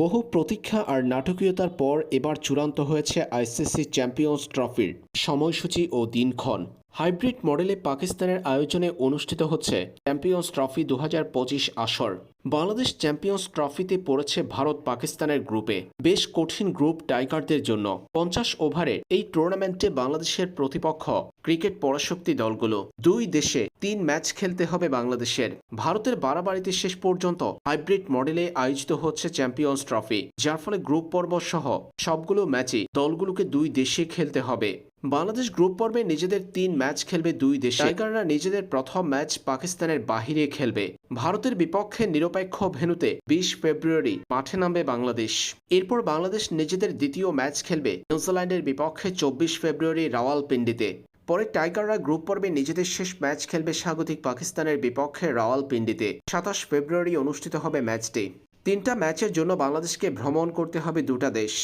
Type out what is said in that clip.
বহু প্রতীক্ষা আর নাটকীয়তার পর এবার চূড়ান্ত হয়েছে আইসিসি চ্যাম্পিয়ন্স ট্রফির সময়সূচি ও দিনক্ষণ। হাইব্রিড মডেলে পাকিস্তানের আয়োজনে অনুষ্ঠিত হচ্ছে চ্যাম্পিয়ন্স ট্রফি দু হাজার পঁচিশ আসর। বাংলাদেশ চ্যাম্পিয়ন্স ট্রফিতে পড়েছে ভারত পাকিস্তানের গ্রুপে বেশ কঠিন গ্রুপ টাইগারদের জন্য পঞ্চাশ ওভারে এই টুর্নামেন্টে বাংলাদেশের প্রতিপক্ষ ক্রিকেট পরাশক্তি দলগুলো। দুই দেশে তিন ম্যাচ খেলতে হবে বাংলাদেশের। ভারতের বাড়াবাড়িতে শেষ পর্যন্ত হাইব্রিড মডেলে আয়োজিত হচ্ছে চ্যাম্পিয়ন্স ট্রফি। যার ফলে গ্রুপ পর্ব সহ সবগুলো ম্যাচে দলগুলোকে দুই দেশে খেলতে হবে। বাংলাদেশ গ্রুপ পর্বে নিজেদের তিন ম্যাচ খেলবে দুই দেশে। টাইগাররা নিজেদের প্রথম ম্যাচ পাকিস্তানের বাহিরে খেলবে। ভারতের বিপক্ষে নিরপেক্ষ ভেন্যুতে বিশ ফেব্রুয়ারি মাঠে নামবে বাংলাদেশ। এরপর বাংলাদেশ নিজেদের দ্বিতীয় ম্যাচ খেলবে নিউজিল্যান্ডের বিপক্ষে চব্বিশ ফেব্রুয়ারি রাওয়ালপিন্ডিতে। পরে টাইগাররা গ্রুপ পর্বে নিজেদের শেষ ম্যাচ খেলবে স্বাগতিক পাকিস্তানের বিপক্ষে রাওয়ালপিন্ডিতে। সাতাশ ফেব্রুয়ারি অনুষ্ঠিত হবে ম্যাচটি। তিনটা ম্যাচের জন্য বাংলাদেশকে ভ্রমণ করতে হবে দুটা দেশ।